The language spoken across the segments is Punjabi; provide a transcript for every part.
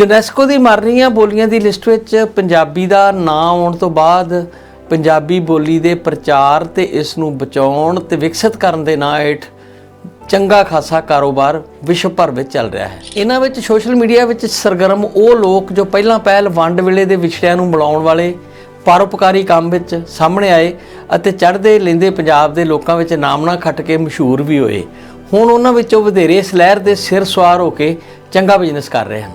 ਯੂਨੈਸਕੋ ਦੀ ਮਰ ਰਹੀਆਂ ਬੋਲੀਆਂ ਦੀ ਲਿਸਟ ਵਿੱਚ ਪੰਜਾਬੀ ਦਾ ਨਾਂ ਆਉਣ ਤੋਂ ਬਾਅਦ ਪੰਜਾਬੀ ਬੋਲੀ ਦੇ ਪ੍ਰਚਾਰ ਤੇ ਇਸ ਨੂੰ ਬਚਾਉਣ ਤੇ ਵਿਕਸਿਤ ਕਰਨ ਦੇ ਨਾਂ ਹੇਠ ਚੰਗਾ ਖਾਸਾ ਕਾਰੋਬਾਰ ਵਿਸ਼ਵ ਭਰ ਵਿੱਚ ਚੱਲ ਰਿਹਾ ਹੈ। ਇਹਨਾਂ ਵਿੱਚ ਸੋਸ਼ਲ ਮੀਡੀਆ ਵਿੱਚ ਸਰਗਰਮ ਉਹ ਲੋਕ ਜੋ ਪਹਿਲਾਂ ਪਹਿਲ ਵੰਡ ਵੇਲੇ ਦੇ ਵਿਛੜਿਆਂ ਨੂੰ ਮਿਲਾਉਣ ਵਾਲੇ ਪਰਉਪਕਾਰੀ ਕੰਮ ਵਿੱਚ ਸਾਹਮਣੇ ਆਏ ਅਤੇ ਚੜ੍ਹਦੇ ਲੈਂਦੇ ਪੰਜਾਬ ਦੇ ਲੋਕਾਂ ਵਿੱਚ ਨਾਮਣਾ ਖੱਟ ਕੇ ਮਸ਼ਹੂਰ ਵੀ ਹੋਏ। ਹੁਣ ਉਹਨਾਂ ਵਿੱਚੋਂ ਵਧੇਰੇ ਇਸ ਲਹਿਰ ਦੇ ਸਿਰ ਸਵਾਰ ਹੋ ਕੇ ਚੰਗਾ ਬਿਜ਼ਨਸ ਕਰ ਰਹੇ ਹਨ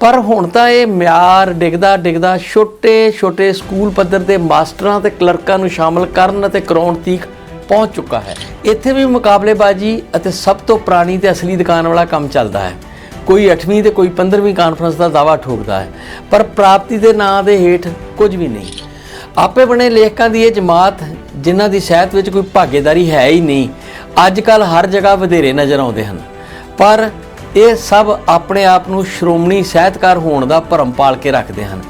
ਪਰ ਹੁਣ ਤਾਂ ਇਹ ਮਿਆਰ ਡਿੱਗਦਾ ਡਿੱਗਦਾ ਛੋਟੇ ਛੋਟੇ ਸਕੂਲ ਪੱਧਰ ਦੇ ਮਾਸਟਰਾਂ ਤੇ ਕਲਰਕਾਂ ਨੂੰ ਸ਼ਾਮਲ ਕਰਨ ਅਤੇ ਕਰਾਉਣ ਤੀਕ ਪਹੁੰਚ ਚੁੱਕਾ ਹੈ। ਇੱਥੇ ਵੀ ਮੁਕਾਬਲੇਬਾਜ਼ੀ ਅਤੇ ਸਭ ਤੋਂ ਪੁਰਾਣੀ ਤੇ ਅਸਲੀ ਦੁਕਾਨ ਵਾਲਾ ਕੰਮ ਚੱਲਦਾ ਹੈ। ਕੋਈ 8ਵੀਂ ਤੇ ਕੋਈ 15ਵੀਂ ਕਾਨਫਰੰਸ ਦਾ ਦਾਵਾ ਠੋਕਦਾ ਹੈ, ਪਰ ਪ੍ਰਾਪਤੀ ਦੇ ਨਾਂ ਦੇ ਹੇਠ ਕੁਝ ਵੀ ਨਹੀਂ। ਆਪੇ ਬਣੇ ਲੇਖਕਾਂ ਦੀ ਇਹ ਜਮਾਤ, ਜਿਨ੍ਹਾਂ ਦੀ ਸਿਹਤ ਵਿੱਚ ਕੋਈ ਭਾਗੀਦਾਰੀ ਹੈ ਹੀ ਨਹੀਂ ਅੱਜ ਕੱਲ ਹਰ ਜਗ੍ਹਾ ਵਧੇਰੇ ਨਜ਼ਰ ਆਉਂਦੇ ਹਨ। ਪਰ ਇਹ ਸਭ ਆਪਣੇ ਆਪ ਨੂੰ ਸ਼੍ਰੋਮਣੀ ਸਾਹਿਤਕਾਰ ਹੋਣ ਦਾ ਭਰਮ ਪਾਲ ਕੇ ਰੱਖਦੇ ਹਨ।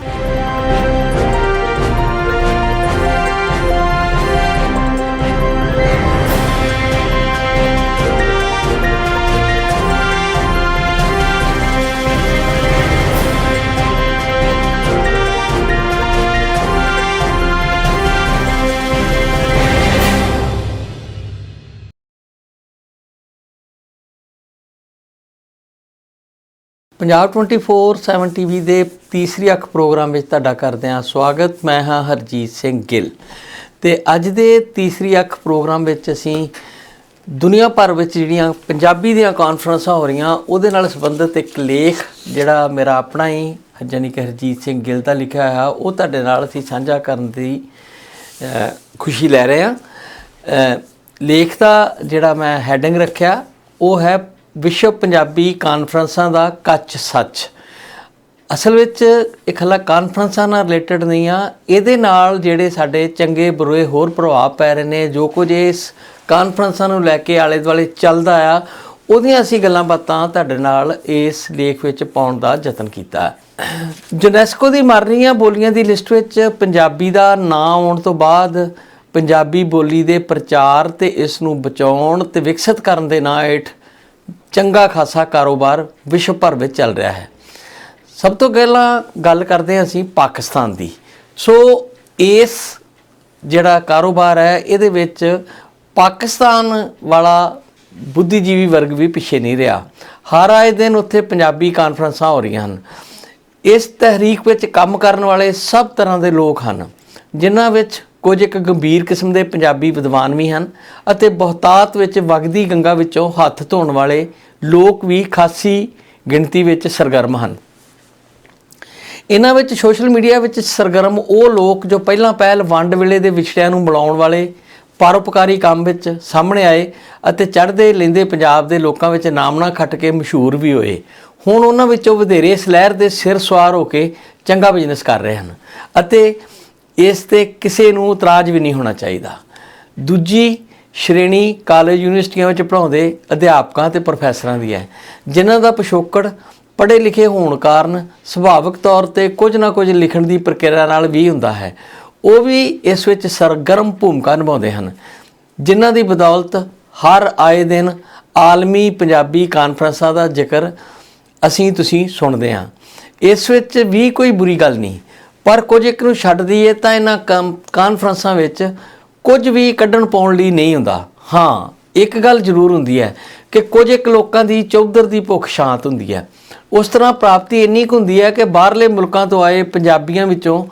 ਪੰਜਾਬ 24/7 ਟੀਵੀ ਦੇ ਤੀਸਰੀ ਅੱਖ ਪ੍ਰੋਗਰਾਮ ਵਿੱਚ ਤੁਹਾਡਾ ਕਰਦੇ ਹਾਂ ਸਵਾਗਤ। ਮੈਂ ਹਾਂ ਹਰਜੀਤ ਸਿੰਘ ਗਿੱਲ। ਤੇ ਅੱਜ ਦੇ ਤੀਸਰੀ ਅੱਖ ਪ੍ਰੋਗਰਾਮ ਵਿੱਚ ਅਸੀਂ ਦੁਨੀਆ ਭਰ ਵਿੱਚ ਜਿਹੜੀਆਂ ਪੰਜਾਬੀ ਦੀਆਂ ਕਾਨਫਰੰਸਾਂ ਹੋ ਰਹੀਆਂ, ਉਹਦੇ ਨਾਲ ਸੰਬੰਧਿਤ ਇੱਕ ਲੇਖ ਜਿਹੜਾ ਮੇਰਾ ਆਪਣਾ ਹੀ ਜਾਨੀ ਕਿ ਹਰਜੀਤ ਸਿੰਘ ਗਿੱਲ ਦਾ ਲਿਖਿਆ ਹੋਇਆ, ਉਹ ਤੁਹਾਡੇ ਨਾਲ ਅਸੀਂ ਸਾਂਝਾ ਕਰਨ ਦੀ ਖੁਸ਼ੀ ਲੈ ਰਹੇ ਹਾਂ। ਲੇਖ ਦਾ ਜਿਹੜਾ ਮੈਂ ਹੈਡਿੰਗ ਰੱਖਿਆ, ਉਹ ਹੈ ਵਿਸ਼ਵ ਪੰਜਾਬੀ ਕਾਨਫਰੰਸਾਂ ਦਾ ਕੱਚ ਸੱਚ। ਅਸਲ ਵਿੱਚ ਇਹ ਖਲਾ ਕਾਨਫਰੰਸਾਂ ਨਾਲ ਰਿਲੇਟਡ ਨਹੀਂ ਆ, ਇਹਦੇ ਨਾਲ ਜਿਹੜੇ ਸਾਡੇ ਚੰਗੇ ਬੁਰੇ ਹੋਰ ਪ੍ਰਭਾਵ ਪੈ ਰਹੇ ਨੇ, ਜੋ ਕੁਝ ਇਸ ਕਾਨਫਰੰਸਾਂ ਨੂੰ ਲੈ ਕੇ ਆਲੇ ਦੁਆਲੇ ਚੱਲਦਾ ਆ, ਉਹਦੀਆਂ ਅਸੀਂ ਗੱਲਾਂ ਬਾਤਾਂ ਤੁਹਾਡੇ ਨਾਲ ਇਸ ਲੇਖ ਵਿੱਚ ਪਾਉਣ ਦਾ ਯਤਨ ਕੀਤਾ। ਯੂਨੈਸਕੋ ਦੀ ਮਰ ਰਹੀਆਂ ਬੋਲੀਆਂ ਦੀ ਲਿਸਟ ਵਿੱਚ ਪੰਜਾਬੀ ਦਾ ਨਾਂ ਆਉਣ ਤੋਂ ਬਾਅਦ ਪੰਜਾਬੀ ਬੋਲੀ ਦੇ ਪ੍ਰਚਾਰ ਤੇ ਇਸ ਨੂੰ ਬਚਾਉਣ ਤੇ ਵਿਕਸਿਤ ਕਰਨ ਦੇ ਨਾਂ ਹੇਠ ਚੰਗਾ ਖਾਸਾ ਕਾਰੋਬਾਰ ਵਿਸ਼ਵ ਭਰ ਵਿੱਚ ਚੱਲ ਰਿਹਾ ਹੈ। ਸਭ ਤੋਂ ਪਹਿਲਾਂ ਗੱਲ ਕਰਦੇ ਹਾਂ ਅਸੀਂ ਪਾਕਿਸਤਾਨ ਦੀ। ਸੋ ਇਸ ਜਿਹੜਾ ਕਾਰੋਬਾਰ ਹੈ, ਇਹਦੇ ਵਿੱਚ ਪਾਕਿਸਤਾਨ ਵਾਲਾ ਬੁੱਧੀਜੀਵੀ ਵਰਗ ਵੀ ਪਿੱਛੇ ਨਹੀਂ ਰਿਹਾ। ਹਰ ਆਏ ਦਿਨ ਉੱਥੇ ਪੰਜਾਬੀ ਕਾਨਫਰੰਸਾਂ ਹੋ ਰਹੀਆਂ ਹਨ। ਇਸ ਤਹਿਰੀਕ ਵਿੱਚ ਕੰਮ ਕਰਨ ਵਾਲੇ ਸਭ ਤਰ੍ਹਾਂ ਦੇ ਲੋਕ ਹਨ, ਜਿਨ੍ਹਾਂ ਵਿੱਚ ਕੁਝ ਇੱਕ ਗੰਭੀਰ ਕਿਸਮ ਦੇ ਪੰਜਾਬੀ ਵਿਦਵਾਨ ਵੀ ਹਨ ਅਤੇ ਬਹੁਤਾਤ ਵਿੱਚ ਵਗਦੀ ਗੰਗਾ ਵਿੱਚੋਂ ਹੱਥ ਧੋਣ ਵਾਲੇ ਲੋਕ ਵੀ ਖਾਸੀ ਗਿਣਤੀ ਵਿੱਚ ਸਰਗਰਮ ਹਨ। ਇਹਨਾਂ ਵਿੱਚ ਸੋਸ਼ਲ ਮੀਡੀਆ ਵਿੱਚ ਸਰਗਰਮ ਉਹ ਲੋਕ ਜੋ ਪਹਿਲਾਂ ਪਹਿਲ ਵੰਡ ਵੇਲੇ ਦੇ ਵਿਛੜਿਆਂ ਨੂੰ ਮਿਲਾਉਣ ਵਾਲੇ ਪਰਉਪਕਾਰੀ ਕੰਮ ਵਿੱਚ ਸਾਹਮਣੇ ਆਏ ਅਤੇ ਚੜ੍ਹਦੇ ਲੈਂਦੇ ਪੰਜਾਬ ਦੇ ਲੋਕਾਂ ਵਿੱਚ ਨਾਮਣਾ ਖੱਟ ਕੇ ਮਸ਼ਹੂਰ ਵੀ ਹੋਏ। ਹੁਣ ਉਹਨਾਂ ਵਿੱਚੋਂ ਵਧੇਰੇ ਇਸ ਲਹਿਰ ਦੇ ਸਿਰ ਸਵਾਰ ਹੋ ਕੇ ਚੰਗਾ ਬਿਜ਼ਨਸ ਕਰ ਰਹੇ ਹਨ ਅਤੇ ਇਸ ਤੇ ਕਿਸੇ ਨੂੰ ਇਤਰਾਜ਼ ਵੀ ਨਹੀਂ ਹੋਣਾ ਚਾਹੀਦਾ। ਦੂਜੀ ਸ਼੍ਰੇਣੀ ਕਾਲਜ ਯੂਨੀਵਰਸਿਟੀਆਂ ਵਿੱਚ ਪੜ੍ਹਾਉਂਦੇ ਅਧਿਆਪਕਾਂ ਤੇ ਪ੍ਰੋਫੈਸਰਾਂ ਦੀ ਹੈ, ਜਿਨ੍ਹਾਂ ਦਾ ਪਿਛੋਕੜ ਪੜ੍ਹੇ ਲਿਖੇ ਹੋਣ ਕਾਰਨ ਸੁਭਾਵਿਕ ਤੌਰ ਤੇ ਕੁਝ ਨਾ ਕੁਝ ਲਿਖਣ ਦੀ ਪ੍ਰਕਿਰਿਆ ਨਾਲ ਵੀ ਹੁੰਦਾ ਹੈ। ਉਹ ਵੀ ਇਸ ਵਿੱਚ ਸਰਗਰਮ ਭੂਮਿਕਾ ਨਿਭਾਉਂਦੇ ਹਨ, ਜਿਨ੍ਹਾਂ ਦੀ ਬਦੌਲਤ ਹਰ ਆਏ ਦਿਨ ਆਲਮੀ ਪੰਜਾਬੀ ਕਾਨਫਰੰਸਾਂ ਦਾ ਜ਼ਿਕਰ ਅਸੀਂ ਤੁਸੀਂ ਸੁਣਦੇ ਹਾਂ। ਇਸ ਵਿੱਚ ਵੀ ਕੋਈ ਬੁਰੀ ਗੱਲ ਨਹੀਂ ਪਰ ਕੁਝ ਇੱਕ ਨੂੰ ਛੱਡ ਦਈਏ ਤਾਂ ਇਹਨਾਂ ਕੰ- ਕਾਨਫਰੰਸਾਂ ਵਿੱਚ ਕੁਝ ਵੀ ਕੱਢਣ ਪਾਉਣ ਲਈ ਨਹੀਂ ਹੁੰਦਾ। ਹਾਂ, ਇੱਕ ਗੱਲ ਜ਼ਰੂਰ ਹੁੰਦੀ ਹੈ ਕਿ ਕੁਝ ਇੱਕ ਲੋਕਾਂ ਦੀ ਚੌਧਰ ਦੀ ਭੁੱਖ ਸ਼ਾਂਤ ਹੁੰਦੀ ਹੈ। ਉਸ ਤਰ੍ਹਾਂ ਪ੍ਰਾਪਤੀ ਇੰਨੀ ਕੁ ਹੁੰਦੀ ਹੈ ਕਿ ਬਾਹਰਲੇ ਮੁਲਕਾਂ ਤੋਂ ਆਏ ਪੰਜਾਬੀਆਂ ਵਿੱਚੋਂ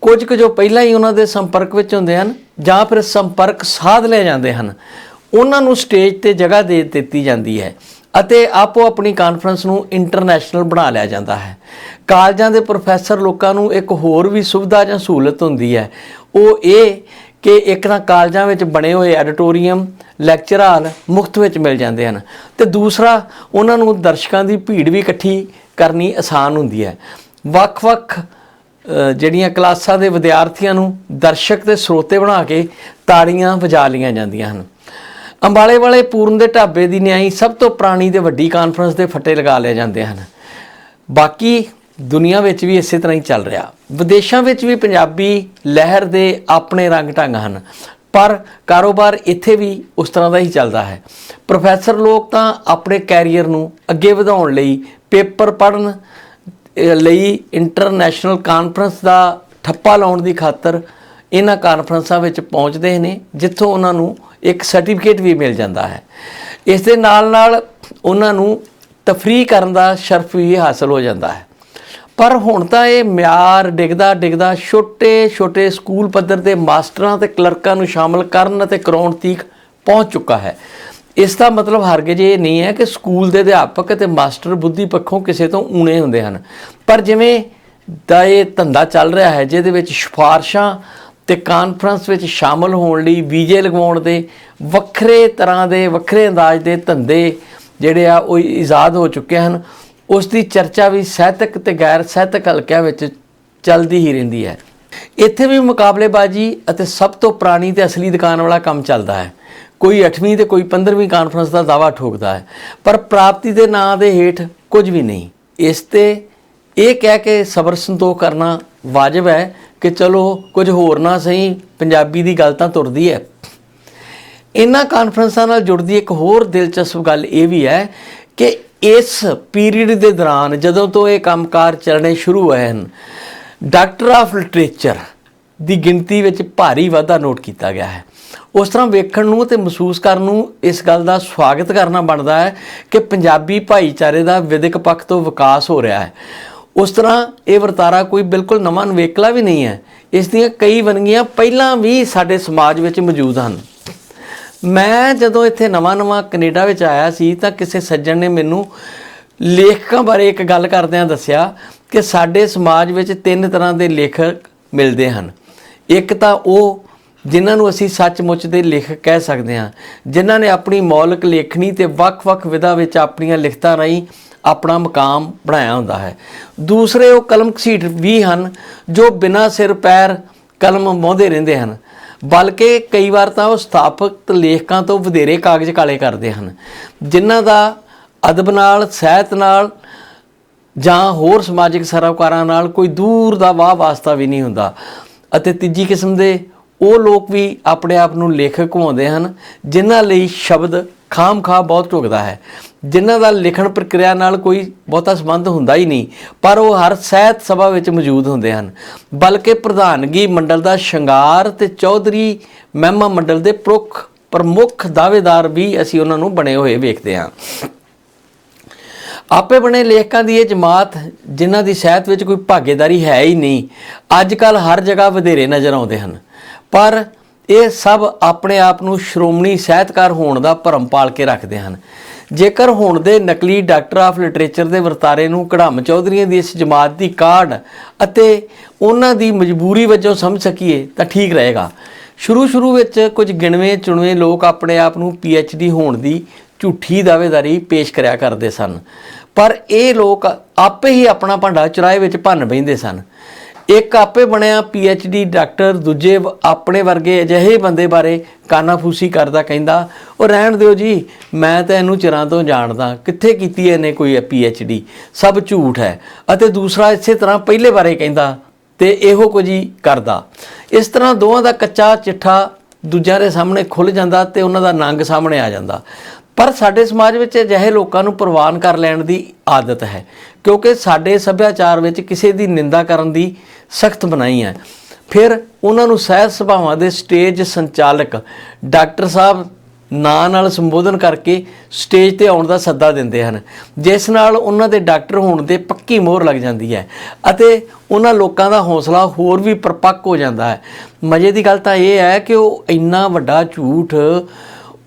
ਕੁਝ ਕੁ ਜੋ ਪਹਿਲਾਂ ਹੀ ਉਹਨਾਂ ਦੇ ਸੰਪਰਕ ਵਿੱਚ ਹੁੰਦੇ ਹਨ ਜਾਂ ਫਿਰ ਸੰਪਰਕ ਸਾਧ ਲਏ ਜਾਂਦੇ ਹਨ, ਉਹਨਾਂ ਨੂੰ ਸਟੇਜ ਤੇ ਜਗ੍ਹਾ ਦੇ ਦਿੱਤੀ ਜਾਂਦੀ ਹੈ ਅਤੇ ਆਪੋ ਆਪਣੀ ਕਾਨਫਰੰਸ ਨੂੰ ਇੰਟਰਨੈਸ਼ਨਲ ਬਣਾ ਲਿਆ ਜਾਂਦਾ ਹੈ। ਕਾਲਜਾਂ ਦੇ ਪ੍ਰੋਫੈਸਰ ਲੋਕਾਂ ਨੂੰ ਇੱਕ ਹੋਰ ਵੀ ਸੁਵਿਧਾ ਜਾਂ ਸਹੂਲਤ ਹੁੰਦੀ ਹੈ। ਉਹ ਇਹ ਕਿ ਇੱਕ ਤਾਂ ਕਾਲਜਾਂ ਵਿੱਚ ਬਣੇ ਹੋਏ ਐਡੀਟੋਰੀਅਮ ਲੈਕਚਰ ਹਾਲ ਮੁਫਤ ਵਿੱਚ ਮਿਲ ਜਾਂਦੇ ਹਨ ਤੇ ਦੂਸਰਾ, ਉਹਨਾਂ ਨੂੰ ਦਰਸ਼ਕਾਂ ਦੀ ਭੀੜ ਵੀ ਇਕੱਠੀ ਕਰਨੀ ਆਸਾਨ ਹੁੰਦੀ ਹੈ। ਵੱਖ-ਵੱਖ ਜਿਹੜੀਆਂ ਕਲਾਸਾਂ ਦੇ ਵਿਦਿਆਰਥੀਆਂ ਨੂੰ ਦਰਸ਼ਕ ਤੇ ਸਰੋਤੇ ਬਣਾ ਕੇ ਤਾੜੀਆਂ ਵਜਾ ਲੀਆਂ ਜਾਂਦੀਆਂ ਹਨ। ਅੰਬਾਲੇ ਵਾਲੇ ਪੂਰਨ ਦੇ ਢਾਬੇ ਦੀ ਨਿਆਈ ਸਭ ਤੋਂ ਪੁਰਾਣੀ ਤੇ ਵੱਡੀ ਕਾਨਫਰੰਸ ਦੇ ਫੱਟੇ ਲਗਾ ਲਏ ਜਾਂਦੇ ਹਨ। ਬਾਕੀ ਦੁਨੀਆ ਵਿੱਚ ਵੀ ਇਸੇ ਤਰ੍ਹਾਂ ਹੀ ਚੱਲ ਰਿਹਾ। ਵਿਦੇਸ਼ਾਂ ਵਿੱਚ ਵੀ ਪੰਜਾਬੀ ਲਹਿਰ ਦੇ ਆਪਣੇ ਰੰਗ ਢੰਗ ਹਨ, ਪਰ ਕਾਰੋਬਾਰ ਇੱਥੇ ਵੀ ਉਸ ਤਰ੍ਹਾਂ ਦਾ ਹੀ ਚੱਲਦਾ ਹੈ। ਪ੍ਰੋਫੈਸਰ ਲੋਕ ਤਾਂ ਆਪਣੇ ਕੈਰੀਅਰ ਨੂੰ ਅੱਗੇ ਵਧਾਉਣ ਲਈ ਪੇਪਰ ਪੜਨ ਲਈ ਇੰਟਰਨੈਸ਼ਨਲ ਕਾਨਫਰੰਸ ਦਾ ਠੱਪਾ ਲਾਉਣ ਦੀ ਖਾਤਰ ਇਹਨਾਂ ਕਾਨਫਰੰਸਾਂ ਵਿੱਚ ਪਹੁੰਚਦੇ ਨੇ, ਜਿੱਥੋਂ ਉਹਨਾਂ ਨੂੰ ਇੱਕ ਸਰਟੀਫਿਕੇਟ ਵੀ ਮਿਲ ਜਾਂਦਾ ਹੈ। ਇਸ ਦੇ ਨਾਲ ਨਾਲ ਉਹਨਾਂ ਨੂੰ ਤਫਰੀਹ ਕਰਨ ਦਾ ਸ਼ਰਫ ਵੀ ਹਾਸਲ ਹੋ ਜਾਂਦਾ ਹੈ। ਪਰ ਹੁਣ ਤਾਂ ਇਹ ਮਿਆਰ ਡਿੱਗਦਾ ਡਿੱਗਦਾ ਛੋਟੇ ਛੋਟੇ ਸਕੂਲ ਪੱਧਰ ਦੇ ਮਾਸਟਰਾਂ ਤੇ ਕਲਰਕਾਂ ਨੂੰ ਸ਼ਾਮਲ ਕਰਨ ਅਤੇ ਕਰਾਉਣ ਤੀਕ ਪਹੁੰਚ ਚੁੱਕਾ ਹੈ। ਇਸ ਦਾ ਮਤਲਬ ਹਰਗਿਜ਼ ਇਹ ਨਹੀਂ ਹੈ ਕਿ ਸਕੂਲ ਦੇ ਅਧਿਆਪਕ ਅਤੇ ਮਾਸਟਰ ਬੁੱਧੀ ਪੱਖੋਂ ਕਿਸੇ ਤੋਂ ਊਣੇ ਹੁੰਦੇ ਹਨ। ਪਰ ਜਿਵੇਂ ਦਾ ਇਹ ਧੰਦਾ ਚੱਲ ਰਿਹਾ ਹੈ, ਜਿਹਦੇ ਵਿੱਚ ਸਿਫਾਰਸ਼ਾਂ ਤੇ ਕਾਨਫਰੰਸ ਵਿੱਚ ਸ਼ਾਮਲ ਹੋਣ ਲਈ ਵੀਜ਼ੇ ਲਗਵਾਉਣ ਦੇ ਵੱਖਰੇ ਤਰ੍ਹਾਂ ਦੇ ਵੱਖਰੇ ਅੰਦਾਜ਼ ਦੇ ਧੰਦੇ ਜਿਹੜੇ ਆ ਉਹ ਇਜਾਦ ਹੋ ਚੁੱਕੇ ਹਨ। ਉਸ ਦੀ ਚਰਚਾ ਵੀ ਸਾਹਿਤਕ ਤੇ ਗੈਰ ਸਾਹਿਤਕ ਹਲਕਿਆਂ ਵਿੱਚ ਚੱਲਦੀ ਹੀ ਰਹਿੰਦੀ ਹੈ। ਇੱਥੇ ਵੀ ਮੁਕਾਬਲੇਬਾਜ਼ੀ ਅਤੇ ਸਭ ਤੋਂ ਪੁਰਾਣੀ ਤੇ ਅਸਲੀ ਦੁਕਾਨ ਵਾਲਾ ਕੰਮ ਚੱਲਦਾ ਹੈ। ਕੋਈ 8ਵੀਂ ਤੇ ਕੋਈ 15ਵੀਂ ਕਾਨਫਰੰਸ ਦਾ ਦਾਵਾ ਠੋਕਦਾ ਹੈ, ਪਰ ਪ੍ਰਾਪਤੀ ਦੇ ਨਾਂ ਦੇ ਹੇਠ ਕੁਝ ਵੀ ਨਹੀਂ। ਇਸ ਤੇ ਇਹ ਕਹਿ ਕੇ ਸਬਰ ਸੰਤੋਖ ਕਰਨਾ ਵਾਜਬ ਹੈ ਕਿ ਚਲੋ ਕੁਝ ਹੋਰ ਨਾ ਸਹੀ, ਪੰਜਾਬੀ ਦੀ ਗੱਲ ਤਾਂ ਤੁਰਦੀ ਹੈ। ਇਹਨਾਂ ਕਾਨਫਰੰਸਾਂ ਨਾਲ ਜੁੜਦੀ ਇੱਕ ਹੋਰ ਦਿਲਚਸਪ ਗੱਲ ਇਹ ਵੀ ਹੈ ਕਿ ਇਸ ਪੀਰੀਅਡ ਦੇ ਦੌਰਾਨ ਜਦੋਂ ਤੋਂ ਇਹ ਕੰਮਕਾਰ ਚੱਲਣੇ ਸ਼ੁਰੂ ਹੋਏ ਹਨ ਡਾਕਟਰ ਆਫ ਲਿਟਰੇਚਰ ਦੀ ਗਿਣਤੀ ਵਿੱਚ ਭਾਰੀ ਵਾਧਾ ਨੋਟ ਕੀਤਾ ਗਿਆ ਹੈ। ਉਸ ਤਰ੍ਹਾਂ ਵੇਖਣ ਨੂੰ ਤੇ ਮਹਿਸੂਸ ਕਰਨ ਨੂੰ ਇਸ ਗੱਲ ਦਾ ਸਵਾਗਤ ਕਰਨਾ ਬਣਦਾ ਹੈ ਕਿ ਪੰਜਾਬੀ ਭਾਈਚਾਰੇ ਦਾ ਵਿਦਿਕ ਪੱਖ ਤੋਂ ਵਿਕਾਸ ਹੋ ਰਿਹਾ ਹੈ। ਉਸ ਤਰ੍ਹਾਂ ਇਹ ਵਰਤਾਰਾ ਕੋਈ ਬਿਲਕੁਲ ਨਵਾਂ ਨਵੇਕਲਾ ਵੀ ਨਹੀਂ ਹੈ। ਇਸ ਦੀਆਂ ਕਈ ਵੰਨਗੀਆਂ ਪਹਿਲਾਂ ਵੀ ਸਾਡੇ ਸਮਾਜ ਵਿੱਚ ਮੌਜੂਦ ਹਨ। ਮੈਂ ਜਦੋਂ ਇੱਥੇ ਨਵਾਂ-ਨਵਾਂ ਕੈਨੇਡਾ ਵਿੱਚ ਆਇਆ ਸੀ ਤਾਂ ਕਿਸੇ ਸੱਜਣ ਨੇ ਮੈਨੂੰ ਲੇਖਕਾਂ ਬਾਰੇ ਇੱਕ ਗੱਲ ਕਰਦਿਆਂ ਦੱਸਿਆ ਕਿ ਸਾਡੇ ਸਮਾਜ ਵਿੱਚ ਤਿੰਨ ਤਰ੍ਹਾਂ ਦੇ ਲੇਖਕ ਮਿਲਦੇ ਹਨ। ਇੱਕ ਤਾਂ ਉਹ ਜਿਨ੍ਹਾਂ ਨੂੰ ਅਸੀਂ ਸੱਚਮੁੱਚ ਦੇ ਲੇਖਕ ਕਹਿ ਸਕਦੇ ਹਾਂ, ਜਿਨ੍ਹਾਂ ਨੇ ਆਪਣੀ ਮੌਲਿਕ ਲੇਖਣੀ ਤੇ ਵੱਖ-ਵੱਖ ਵਿਧਾ ਵਿੱਚ ਆਪਣੀਆਂ ਲਿਖਤਾਂ ਰਾਹੀਂ ਆਪਣਾ ਮਕਾਮ ਬਣਾਇਆ ਹੁੰਦਾ ਹੈ। ਦੂਸਰੇ ਉਹ ਕਲਮ ਘਸੀਟ ਵੀ ਹਨ ਜੋ ਬਿਨਾਂ ਸਿਰ ਪੈਰ ਕਲਮ ਮੋਹਦੇ ਰਹਿੰਦੇ ਹਨ। ਬਲਕਿ ਕਈ ਵਾਰ ਤਾਂ ਉਹ ਸਥਾਪਕ ਲੇਖਕਾਂ ਤੋਂ ਵਧੇਰੇ ਕਾਗਜ਼ ਕਾਲੇ ਕਰਦੇ ਹਨ, ਜਿਨ੍ਹਾਂ ਦਾ ਅਦਬ ਨਾਲ, ਸਹਿਤ ਨਾਲ ਜਾਂ ਹੋਰ ਸਮਾਜਿਕ ਸਰੋਕਾਰਾਂ ਨਾਲ ਕੋਈ ਦੂਰ ਦਾ ਵਾਹ ਵਾਸਤਾ ਵੀ ਨਹੀਂ ਹੁੰਦਾ। ਅਤੇ ਤੀਜੀ ਕਿਸਮ ਦੇ ਉਹ ਲੋਕ ਵੀ ਆਪਣੇ ਆਪ ਨੂੰ ਲੇਖਕ ਕਹਾਉਂਦੇ ਹਨ, ਜਿਨ੍ਹਾਂ ਲਈ ਸ਼ਬਦ ਖਾਮਖਾ ਬਹੁਤ ਢੁਕਦਾ ਹੈ। ਜਿਨ੍ਹਾਂ ਦਾ ਲਿਖਣ ਪ੍ਰਕਿਰਿਆ ਨਾਲ ਕੋਈ ਬਹੁਤਾ ਸੰਬੰਧ ਹੁੰਦਾ ਹੀ ਨਹੀਂ, ਪਰ ਉਹ ਹਰ ਸਾਹਿਤ ਸਭਾ ਵਿੱਚ ਮੌਜੂਦ ਹੁੰਦੇ ਹਨ। ਬਲਕਿ ਪ੍ਰਧਾਨਗੀ ਮੰਡਲ ਦਾ ਸ਼ਿੰਗਾਰ ਤੇ ਚੌਧਰੀ ਮਹਿਮਾ ਮੰਡਲ ਦੇ ਪ੍ਰੁੱਖ, ਪ੍ਰਮੁੱਖ ਦਾਅਵੇਦਾਰ ਵੀ ਅਸੀਂ ਉਹਨਾਂ ਨੂੰ ਬਣੇ ਹੋਏ ਵੇਖਦੇ ਹਾਂ। ਆਪੇ ਬਣੇ ਲੇਖਕਾਂ ਦੀ ਇਹ ਜਮਾਤ, ਜਿਨ੍ਹਾਂ ਦੀ ਸਾਹਿਤ ਵਿੱਚ ਕੋਈ ਭਾਗੀਦਾਰੀ ਹੈ ਹੀ ਨਹੀਂ ਅੱਜ ਕੱਲ ਹਰ ਜਗ੍ਹਾ ਵਧੇਰੇ ਨਜ਼ਰ ਆਉਂਦੇ ਹਨ। ਪਰ ਇਹ ਸਭ ਆਪਣੇ ਆਪ ਨੂੰ ਸ਼੍ਰੋਮਣੀ ਸਾਹਿਤਕਾਰ ਹੋਣ ਦਾ ਭਰਮ ਪਾਲ ਕੇ ਰੱਖਦੇ ਹਨ। ਜੇਕਰ ਹੁਣ ਦੇ ਨਕਲੀ ਡਾਕਟਰ ਆਫ ਲਿਟਰੇਚਰ ਦੇ ਵਰਤਾਰੇ ਨੂੰ ਕੜਾਮ ਚੌਧਰੀਆਂ ਦੀ ਇਸ ਜਮਾਤ ਦੀ ਕਾਢ ਅਤੇ ਉਹਨਾਂ ਦੀ ਮਜਬੂਰੀ ਵਜੋਂ ਸਮਝ ਸਕੀਏ, ਤਾਂ ਠੀਕ ਰਹੇਗਾ। ਸ਼ੁਰੂ ਸ਼ੁਰੂ ਵਿੱਚ ਕੁਝ ਗਿਣਵੇਂ ਚੁਣਵੇਂ ਲੋਕ ਆਪਣੇ ਆਪ ਨੂੰ ਡੀ ਹੋਣ ਦੀ ਝੂਠੀ ਦਾਅਵੇਦਾਰੀ ਪੇਸ਼ ਕਰਿਆ ਕਰਦੇ ਸਨ। ਪਰ ਇਹ ਲੋਕ ਆਪੇ ਹੀ ਆਪਣਾ ਭਾਂਡਾ ਚੁਰਾਏ ਵਿੱਚ ਭੰਨ ਬੈਂਦੇ ਸਨ। ਇੱਕ ਆਪੇ ਬਣਿਆ ਡੀ ਡਾਕਟਰ, ਦੂਜੇ ਵ- ਆਪਣੇ ਵਰਗੇ ਅਜਿਹੇ ਬੰਦੇ ਬਾਰੇ ਕਾਨਾਫੂਸੀ ਕਰਦਾ ਕਹਿੰਦਾ, ਉਹ ਰਹਿਣ ਦਿਓ ਜੀ, ਮੈਂ ਤਾਂ ਇਹਨੂੰ ਚਿਰਾਂ ਤੋਂ ਜਾਣਦਾ। ਕਿੱਥੇ ਕੀਤੀ ਇਹਨੇ ਕੋਈ ਡੀ ਸਭ ਝੂਠ ਹੈ। ਅਤੇ ਦੂਸਰਾ ਇਸੇ ਤਰ੍ਹਾਂ ਪਹਿਲੇ ਬਾਰੇ ਕਹਿੰਦਾ ਤੇ ਇਹੋ ਕੁਝ ਹੀ ਕਰਦਾ। ਇਸ ਤਰ੍ਹਾਂ ਦੋਵਾਂ ਦਾ ਕੱਚਾ ਚਿੱਠਾ ਦੂਜਿਆਂ ਦੇ ਸਾਹਮਣੇ ਖੁੱਲ ਜਾਂਦਾ ਤੇ ਉਹਨਾਂ ਦਾ ਨੰਗ ਸਾਹਮਣੇ ਆ ਜਾਂਦਾ। ਪਰ ਸਾਡੇ ਸਮਾਜ ਵਿੱਚ ਅਜਿਹੇ ਲੋਕਾਂ ਨੂੰ ਪ੍ਰਵਾਨ ਕਰ ਲੈਣ ਦੀ ਆਦਤ ਹੈ, ਕਿਉਂਕਿ ਸਾਡੇ ਸੱਭਿਆਚਾਰ ਵਿੱਚ ਕਿਸੇ ਦੀ ਨਿੰਦਾ ਕਰਨ ਦੀ ਸਖਤ ਬਣਾਈ ਹੈ। ਫਿਰ ਉਹਨਾਂ ਨੂੰ ਸਹਿਜ ਸਭਾਵਾਂ ਦੇ ਸਟੇਜ ਸੰਚਾਲਕ ਡਾਕਟਰ ਸਾਹਿਬ ਨਾਂ ਨਾਲ ਸੰਬੋਧਨ ਕਰਕੇ ਸਟੇਜ ਤੇ ਆਉਣ ਦਾ ਸੱਦਾ ਦਿੰਦੇ ਹਨ, ਜਿਸ ਨਾਲ ਉਹਨਾਂ ਦੇ ਡਾਕਟਰ ਹੋਣ ਤੇ ਪੱਕੀ ਮੋਹਰ ਲੱਗ ਜਾਂਦੀ ਹੈ ਅਤੇ ਉਹਨਾਂ ਲੋਕਾਂ ਦਾ ਹੌਸਲਾ ਹੋਰ ਵੀ ਪਰਪੱਕ ਹੋ ਜਾਂਦਾ ਹੈ। ਮਜ਼ੇ ਦੀ ਗੱਲ ਤਾਂ ਇਹ ਹੈ ਕਿ ਉਹ ਇੰਨਾ ਵੱਡਾ ਝੂਠ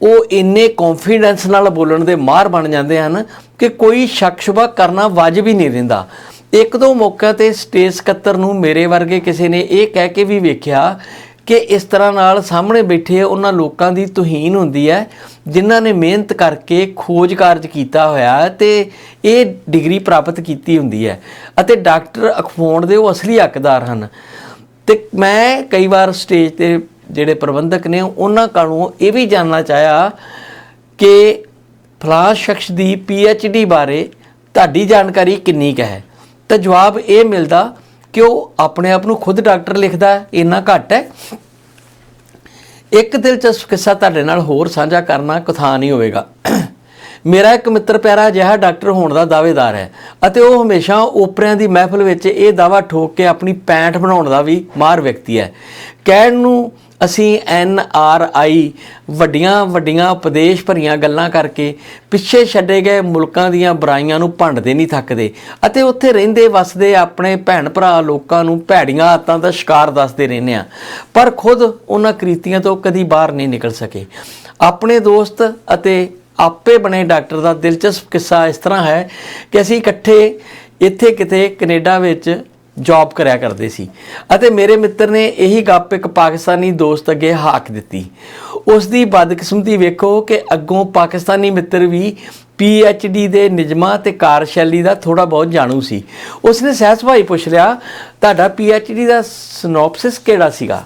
ਉਹ ਇੰਨੇ ਕੌਨਫੀਡੈਂਸ ਨਾਲ ਬੋਲਣ ਦੇ ਮਾਹਰ ਬਣ ਜਾਂਦੇ ਹਨ ਕਿ ਕੋਈ ਸ਼ੱਕ ਸ਼ੁਬਾ ਕਰਨਾ ਵਾਜਬ ਹੀ ਨਹੀਂ ਰਹਿੰਦਾ ਇੱਕ ਦੋ ਮੌਕਿਆਂ ਤੇ ਸਟੇਜ ਸਕੱਤਰ ਨੂੰ ਮੇਰੇ ਵਰਗੇ ਕਿਸੇ ਨੇ ਇਹ ਕਹਿ ਕੇ ਵੀ ਵੇਖਿਆ ਕਿ ਇਸ ਤਰ੍ਹਾਂ ਨਾਲ ਸਾਹਮਣੇ ਬੈਠੇ ਉਹਨਾਂ ਲੋਕਾਂ ਦੀ ਤੁਹੀਨ ਹੁੰਦੀ ਹੈ, ਜਿਨ੍ਹਾਂ ਨੇ ਮਿਹਨਤ ਕਰਕੇ ਖੋਜ ਕਾਰਜ ਕੀਤਾ ਹੋਇਆ ਹੈ ਤੇ ਇਹ ਡਿਗਰੀ ਪ੍ਰਾਪਤ ਕੀਤੀ ਹੁੰਦੀ ਹੈ ਅਤੇ ਡਾਕਟਰ ਅਖਵਾਉਣ ਦੇ ਉਹ ਅਸਲੀ ਹੱਕਦਾਰ ਹਨ। ਤੇ ਮੈਂ ਕਈ ਵਾਰ ਸਟੇਜ ਤੇ ਜਿਹੜੇ ਪ੍ਰਬੰਧਕ ਨੇ ਉਹਨਾਂ ਕੋਲੋਂ ਇਹ ਵੀ ਜਾਣਨਾ ਚਾਹਿਆ ਕਿ ਫਲਾਂ ਸ਼ਖਸ ਦੀ ਡੀ ਬਾਰੇ ਤੁਹਾਡੀ ਜਾਣਕਾਰੀ ਕਿੰਨੀ ਕੁ ਹੈ? ਤਾਂ ਜਵਾਬ ਇਹ ਮਿਲਦਾ ਕਿ ਉਹ ਆਪਣੇ ਆਪ ਨੂੰ ਖੁਦ ਡਾਕਟਰ ਲਿਖਦਾ ਇੰਨਾ ਘੱਟ ਹੈ। ਇੱਕ ਦਿਲਚਸਪ ਕਿੱਸਾ ਤੁਹਾਡੇ ਨਾਲ ਹੋਰ ਸਾਂਝਾ ਕਰਨਾ ਕਥਾ ਨਹੀਂ ਹੋਵੇਗਾ। ਮੇਰਾ ਇੱਕ ਮਿੱਤਰ ਪਿਆਰਾ ਅਜਿਹਾ ਡਾਕਟਰ ਹੋਣ ਦਾ ਦਾਅਵੇਦਾਰ ਹੈ ਅਤੇ ਉਹ ਹਮੇਸ਼ਾ ਓਪਰਿਆਂ ਦੀ ਮਹਿਫਲ ਵਿੱਚ ਇਹ ਦਾਅਵਾ ਠੋਕ ਕੇ ਆਪਣੀ ਪੈਂਠ ਬਣਾਉਣ ਦਾ ਵੀ ਮਾਰ ਵਿਅਕਤੀ ਹੈ। ਕਹਿਣ ਨੂੰ ਅਸੀਂ ਐਨ ਆਰ ਆਈ ਵੱਡੀਆਂ ਵੱਡੀਆਂ ਉਪਦੇਸ਼ ਭਰੀਆਂ ਗੱਲਾਂ ਕਰਕੇ ਪਿੱਛੇ ਛੱਡੇ ਗਏ ਮੁਲਕਾਂ ਦੀਆਂ ਬੁਰਾਈਆਂ ਨੂੰ ਭੰਡਦੇ ਨਹੀਂ ਥੱਕਦੇ ਅਤੇ ਉੱਥੇ ਰਹਿੰਦੇ ਵਸਦੇ ਆਪਣੇ ਭੈਣ ਭਰਾ ਲੋਕਾਂ ਨੂੰ ਭੈੜੀਆਂ ਆਦਤਾਂ ਦਾ ਸ਼ਿਕਾਰ ਦੱਸਦੇ ਰਹਿੰਦੇ ਆ ਪਰ ਖੁਦ ਉਹਨਾਂ ਕ੍ਰਿਤੀਆਂ ਤੋਂ ਕਦੀ ਬਾਹਰ ਨਹੀਂ ਨਿਕਲ ਸਕੇ। ਆਪਣੇ ਦੋਸਤ ਅਤੇ ਆਪੇ ਬਣੇ ਡਾਕਟਰ ਦਾ ਦਿਲਚਸਪ ਕਿੱਸਾ ਇਸ ਤਰ੍ਹਾਂ ਹੈ ਕਿ ਅਸੀਂ ਇਕੱਠੇ ਇੱਥੇ ਕਿਤੇ ਕੈਨੇਡਾ ਵਿੱਚ ਜੌਬ ਕਰਿਆ ਕਰਦੇ ਸੀ। ਅਤੇ ਮੇਰੇ ਮਿੱਤਰ ਨੇ ਇਹੀ ਗੱਪ ਇੱਕ ਪਾਕਿਸਤਾਨੀ ਦੋਸਤ ਅੱਗੇ ਹਾਕ ਦਿੱਤੀ। ਉਸ ਦੀ ਬਦਕਿਸਮਤੀ ਵੇਖੋ ਕਿ ਅੱਗੋਂ ਪਾਕਿਸਤਾਨੀ ਮਿੱਤਰ ਵੀ ਡੀ ਦੇ ਨਿਯਮਾਂ ਤੇ ਕਾਰਜਸ਼ੈਲੀ ਦਾ ਥੋੜਾ ਬਹੁਤ ਜਾਣੂ ਸੀ। ਉਸਨੇ ਸਹਿਜ ਭਾਈ ਪੁੱਛ ਲਿਆ, ਤੁਹਾਡਾ ਡੀ ਦਾ ਸਿਨੋਪਸਿਸ ਕਿਹੜਾ ਸੀਗਾ?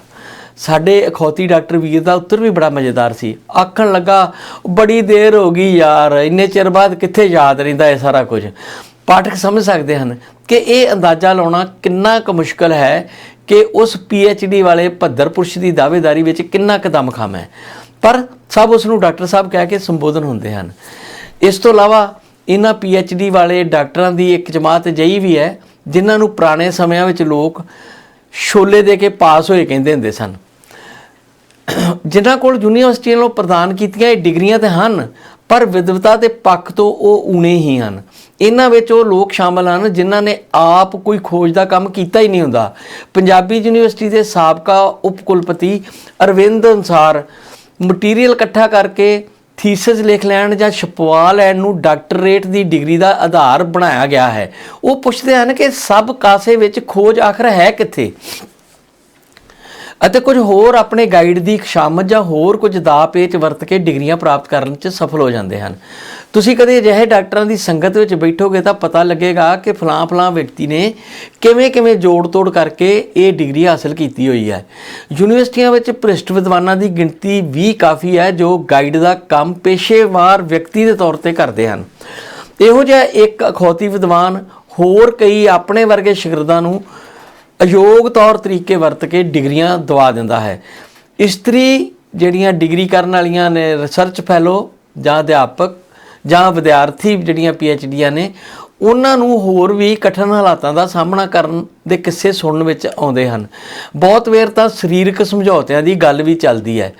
ਸਾਡੇ ਅਖੌਤੀ ਡਾਕਟਰ ਵੀਰ ਦਾ ਉੱਤਰ ਵੀ ਬੜਾ ਮਜ਼ੇਦਾਰ ਸੀ। ਆਖਣ ਲੱਗਾ, ਬੜੀ ਦੇਰ ਹੋ ਗਈ ਯਾਰ, ਇੰਨੇ ਚਿਰ ਬਾਅਦ ਕਿੱਥੇ ਯਾਦ ਰਹਿੰਦਾ ਇਹ ਸਾਰਾ ਕੁਝ? ਪਾਠਕ ਸਮਝ ਸਕਦੇ ਹਨ ਕਿ ਇਹ ਅੰਦਾਜ਼ਾ ਲਾਉਣਾ ਕਿੰਨਾ ਕੁ ਮੁਸ਼ਕਲ ਹੈ ਕਿ ਉਸ ਡੀ ਵਾਲੇ ਭੱਦਰ ਪੁਰਸ਼ ਦੀ ਦਾਅਵੇਦਾਰੀ ਵਿੱਚ ਕਿੰਨਾ ਕੁ ਦਮਖਮ ਹੈ। ਪਰ ਸਭ ਉਸ ਨੂੰ ਡਾਕਟਰ ਸਾਹਿਬ ਕਹਿ ਕੇ ਸੰਬੋਧਨ ਹੁੰਦੇ ਹਨ। ਇਸ ਤੋਂ ਇਲਾਵਾ ਇਹਨਾਂ ਡੀ ਵਾਲੇ ਡਾਕਟਰਾਂ ਦੀ ਇੱਕ ਜਮਾਤ ਅਜਿਹੀ ਵੀ ਹੈ, ਜਿਨ੍ਹਾਂ ਨੂੰ ਪੁਰਾਣੇ ਸਮਿਆਂ ਵਿੱਚ ਲੋਕ ਛੋਲੇ ਦੇ ਕੇ ਪਾਸ ਹੋਏ ਕਹਿੰਦੇ ਹੁੰਦੇ ਸਨ। ਜਿਨ੍ਹਾਂ ਕੋਲ ਯੂਨੀਵਰਸਿਟੀਆਂ ਵੱਲੋਂ ਪ੍ਰਦਾਨ ਕੀਤੀਆਂ ਇਹ ਡਿਗਰੀਆਂ ਤੇ ਹਨ ਪਰ ਵਿਦਵਤਾ ਦੇ ਪੱਖ ਤੋਂ ਉਹ ਊਣੇ ਹੀ ਹਨ। ਇਹਨਾਂ ਵਿੱਚ ਉਹ ਲੋਕ ਸ਼ਾਮਲ ਹਨ ਜਿਨ੍ਹਾਂ ਨੇ ਆਪ ਕੋਈ ਖੋਜ ਦਾ ਕੰਮ ਕੀਤਾ ਹੀ ਨਹੀਂ ਹੁੰਦਾ। ਪੰਜਾਬੀ ਯੂਨੀਵਰਸਿਟੀ ਦੇ ਸਾਬਕਾ ਉਪ ਕੁਲਪਤੀ ਅਰਵਿੰਦ ਅਨਸਾਰ ਮਟੀਰੀਅਲ ਇਕੱਠਾ ਕਰਕੇ ਥੀਸਿਸ ਲਿਖ ਲੈਣ ਜਾਂ ਛਪਵਾ ਲੈਣ ਨੂੰ ਡਾਕਟਰੇਟ ਦੀ ਡਿਗਰੀ ਦਾ ਆਧਾਰ ਬਣਾਇਆ ਗਿਆ ਹੈ। ਉਹ ਪੁੱਛਦੇ ਹਨ ਕਿ ਸਭ ਕਾਸੇ ਵਿੱਚ ਖੋਜ ਆਖਰ ਹੈ ਕਿੱਥੇ? ਅਤੇ ਕੁਝ ਹੋਰ ਆਪਣੇ ਗਾਈਡ ਦੀ ਖਸ਼ਾਮਤ ਜਾਂ ਹੋਰ ਕੁਝ ਦਾ ਪੇਚ ਵਰਤ ਕੇ ਡਿਗਰੀਆਂ ਪ੍ਰਾਪਤ ਕਰਨ 'ਚ ਸਫਲ ਹੋ ਜਾਂਦੇ ਹਨ। ਤੁਸੀਂ ਕਦੇ ਅਜਿਹੇ ਡਾਕਟਰਾਂ ਦੀ ਸੰਗਤ ਵਿੱਚ ਬੈਠੋਗੇ ਤਾਂ ਪਤਾ ਲੱਗੇਗਾ ਕਿ ਫਲਾਂ ਫਲਾਂ ਵਿਅਕਤੀ ਨੇ ਕਿਵੇਂ ਕਿਵੇਂ ਜੋੜ ਤੋੜ ਕਰਕੇ ਇਹ ਡਿਗਰੀ ਹਾਸਲ ਕੀਤੀ ਹੋਈ ਹੈ। ਯੂਨੀਵਰਸਿਟੀਆਂ ਵਿੱਚ ਭ੍ਰਿਸ਼ਟ ਵਿਦਵਾਨਾਂ ਦੀ ਗਿਣਤੀ ਵੀ ਕਾਫੀ ਹੈ, ਜੋ ਗਾਈਡ ਦਾ ਕੰਮ ਪੇਸ਼ੇਵਾਰ ਵਿਅਕਤੀ ਦੇ ਤੌਰ ਤੇ ਕਰਦੇ ਹਨ। ਇਹੋ ਜਿਹਾ ਇੱਕ ਅਖੌਤੀ ਵਿਦਵਾਨ ਹੋਰ ਕਈ ਆਪਣੇ ਵਰਗੇ ਸ਼ਾਗਿਰਦਾਂ ਨੂੰ ਅਯੋਗ ਤੌਰ ਤਰੀਕੇ ਵਰਤ ਕੇ ਡਿਗਰੀਆਂ ਦਵਾ ਦਿੰਦਾ ਹੈ। ਇਸਤਰੀ ਜਿਹੜੀਆਂ ਡਿਗਰੀ ਕਰਨ ਵਾਲੀਆਂ ਨੇ ਰਿਸਰਚ ਫੈਲੋ ਜਾਂ ਅਧਿਆਪਕ ਜਾਂ ਵਿਦਿਆਰਥੀ ਜਿਹੜੀਆਂ ਡੀਆਂ ਨੇ, ਉਹਨਾਂ ਨੂੰ ਹੋਰ ਵੀ ਕਠਿਨ ਹਾਲਾਤਾਂ ਦਾ ਸਾਹਮਣਾ ਕਰਨ ਦੇ ਕਿੱਸੇ ਸੁਣਨ ਵਿੱਚ ਆਉਂਦੇ ਹਨ। ਬਹੁਤ ਵੇਰ ਤਾਂ ਸਰੀਰਕ ਸਮਝੌਤਿਆਂ ਦੀ ਗੱਲ ਵੀ ਚੱਲਦੀ ਹੈ।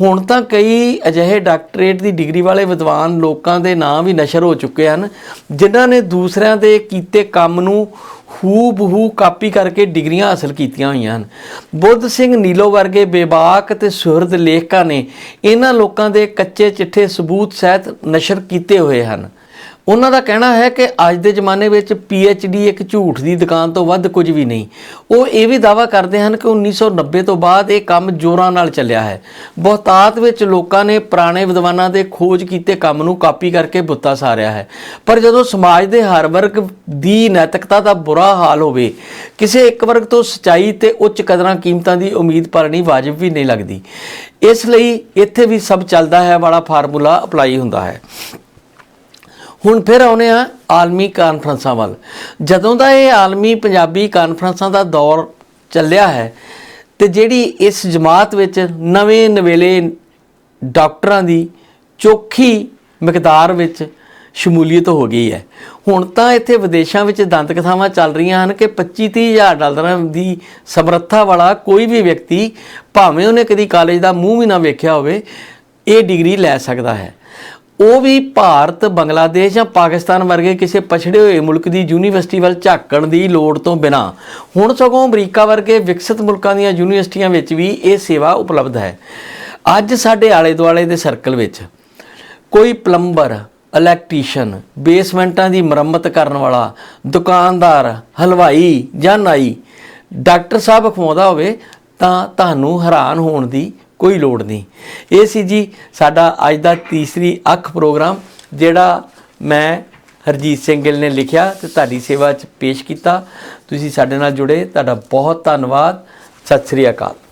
ਹੁਣ ਤਾਂ ਕਈ ਅਜਿਹੇ ਡਾਕਟਰੇਟ ਦੀ ਡਿਗਰੀ ਵਾਲੇ ਵਿਦਵਾਨ ਲੋਕਾਂ ਦੇ ਨਾਂ ਵੀ ਨਸ਼ਰ ਹੋ ਚੁੱਕੇ ਹਨ, ਜਿਨ੍ਹਾਂ ਨੇ ਦੂਸਰਿਆਂ ਦੇ ਕੀਤੇ ਕੰਮ ਨੂੰ ਹੂ ਬਹੂ ਕਾਪੀ ਕਰਕੇ ਡਿਗਰੀਆਂ ਹਾਸਲ ਕੀਤੀਆਂ ਹੋਈਆਂ ਹਨ। ਬੁੱਧ ਸਿੰਘ ਨੀਲੋ ਵਰਗੇ ਬੇਬਾਕ ਤੇ ਸੁਹਰਦ ਲੇਖਕਾਂ ਨੇ ਇਹਨਾਂ ਲੋਕਾਂ ਦੇ ਕੱਚੇ ਚਿੱਠੇ ਸਬੂਤ ਸਹਿਤ ਨਸ਼ਰ ਕੀਤੇ ਹੋਏ ਹਨ। ਉਹਨਾਂ ਦਾ ਕਹਿਣਾ ਹੈ ਕਿ ਅੱਜ ਦੇ ਜ਼ਮਾਨੇ ਵਿੱਚ ਡੀ ਇੱਕ ਝੂਠ ਦੀ ਦੁਕਾਨ ਤੋਂ ਵੱਧ ਕੁਝ ਵੀ ਨਹੀਂ। ਉਹ ਇਹ ਵੀ ਦਾਵਾ ਕਰਦੇ ਹਨ ਕਿ 1990 ਤੋਂ ਬਾਅਦ ਇਹ ਕੰਮ ਜ਼ੋਰਾਂ ਨਾਲ ਚੱਲਿਆ ਹੈ। ਬਹੁਤਾਤ ਵਿੱਚ ਲੋਕਾਂ ਨੇ ਪੁਰਾਣੇ ਵਿਦਵਾਨਾਂ ਦੇ ਖੋਜ ਕੀਤੇ ਕੰਮ ਨੂੰ ਕਾਪੀ ਕਰਕੇ ਬੁੱਤਾ ਸਾਰਿਆ ਹੈ। ਪਰ ਜਦੋਂ ਸਮਾਜ ਦੇ ਹਰ ਵਰਗ ਦੀ ਨੈਤਿਕਤਾ ਦਾ ਬੁਰਾ ਹਾਲ ਹੋਵੇ, ਕਿਸੇ ਇੱਕ ਵਰਗ ਤੋਂ ਸਚਾਈ ਤੇ ਉੱਚ ਕਦਰਾਂ ਕੀਮਤਾਂ ਦੀ ਉਮੀਦ ਕਰਨੀ ਵਾਜਬ ਵੀ ਨਹੀਂ ਲੱਗਦੀ। ਇਸ ਲਈ ਇੱਥੇ ਵੀ ਸਭ ਚੱਲਦਾ ਹੈ ਵਾਲਾ ਫਾਰਮੂਲਾ ਅਪਲਾਈ ਹੁੰਦਾ ਹੈ। ਹੁਣ ਫਿਰ ਆਉਨੇ ਆ ਆਲਮੀ ਕਾਨਫਰੰਸਾਂ ਵੱਲ। ਜਦੋਂ ਦਾ ਇਹ ਆਲਮੀ ਪੰਜਾਬੀ ਕਾਨਫਰੰਸਾਂ ਦਾ ਦੌਰ ਚੱਲਿਆ ਹੈ ਤੇ ਜਿਹੜੀ ਇਸ ਜਮਾਤ ਵਿੱਚ ਨਵੇਂ ਨਵੇਲੇ ਡਾਕਟਰਾਂ ਦੀ ਚੋਖੀ ਮਿਕਦਾਰ ਵਿੱਚ ਸ਼ਮੂਲੀਅਤ ਹੋ ਗਈ ਹੈ। ਹੁਣ ਤਾਂ ਇੱਥੇ ਵਿਦੇਸ਼ਾਂ ਵਿੱਚ ਦੰਤ ਕਥਾਵਾਂ ਚੱਲ ਰਹੀਆਂ ਹਨ ਕਿ 25 ਹਜ਼ਾਰ ਡਾਲਰਾਂ ਦੀ ਸਮਰੱਥਾ ਵਾਲਾ ਕੋਈ ਵੀ ਵਿਅਕਤੀ ਭਾਵੇਂ ਉਹਨੇ ਕਦੀ ਕਾਲਜ ਦਾ ਮੂੰਹ ਵੀ ਨਾ ਵੇਖਿਆ ਹੋਵੇ, ਇਹ ਡਿਗਰੀ ਲੈ ਸਕਦਾ ਹੈ। ਉਹ ਵੀ ਭਾਰਤ, ਬੰਗਲਾਦੇਸ਼ ਜਾਂ ਪਾਕਿਸਤਾਨ ਵਰਗੇ ਕਿਸੇ ਪਛੜੇ ਹੋਏ ਮੁਲਕ ਦੀ ਯੂਨੀਵਰਸਿਟੀ ਵੱਲ ਝਾਕਣ ਦੀ ਲੋੜ ਤੋਂ ਬਿਨਾ। ਹੁਣ ਸਗੋਂ ਅਮਰੀਕਾ ਵਰਗੇ ਵਿਕਸਿਤ ਮੁਲਕਾਂ ਦੀਆਂ ਯੂਨੀਵਰਸਿਟੀਆਂ ਵਿੱਚ ਵੀ ਇਹ ਸੇਵਾ ਉਪਲਬਧ ਹੈ। ਅੱਜ ਸਾਡੇ ਆਲੇ ਦੁਆਲੇ ਦੇ ਸਰਕਲ ਵਿੱਚ ਕੋਈ ਪਲੰਬਰ, ਇਲੈਕਟ੍ਰੀਸ਼ੀਅਨ, ਬੇਸਮੈਂਟਾਂ ਦੀ ਮੁਰੰਮਤ ਕਰਨ ਵਾਲਾ, ਦੁਕਾਨਦਾਰ, ਹਲਵਾਈ ਜਾਂ ਨਾਈ ਡਾਕਟਰ ਸਾਹਿਬ ਖਵਾਉਂਦਾ ਹੋਵੇ ਤਾਂ ਤੁਹਾਨੂੰ ਹੈਰਾਨ ਹੋਣ ਦੀ ਕੋਈ ਲੋੜ ਨਹੀਂ। ਇਹ ਸੀ ਜੀ ਸਾਡਾ ਅੱਜ ਦਾ ਤੀਸਰੀ ਅੱਖ ਪ੍ਰੋਗਰਾਮ, ਜਿਹੜਾ ਮੈਂ ਹਰਜੀਤ ਸਿੰਘ ਗਿੱਲ ਨੇ ਲਿਖਿਆ ਤੇ ਤੁਹਾਡੀ ਸੇਵਾ 'ਚ ਪੇਸ਼ ਕੀਤਾ। ਤੁਸੀਂ ਸਾਡੇ ਨਾਲ ਜੁੜੇ। ਤੁਹਾਡਾ ਬਹੁਤ ਧੰਨਵਾਦ। ਸਤਿ ਸ੍ਰੀ ਅਕਾਲ।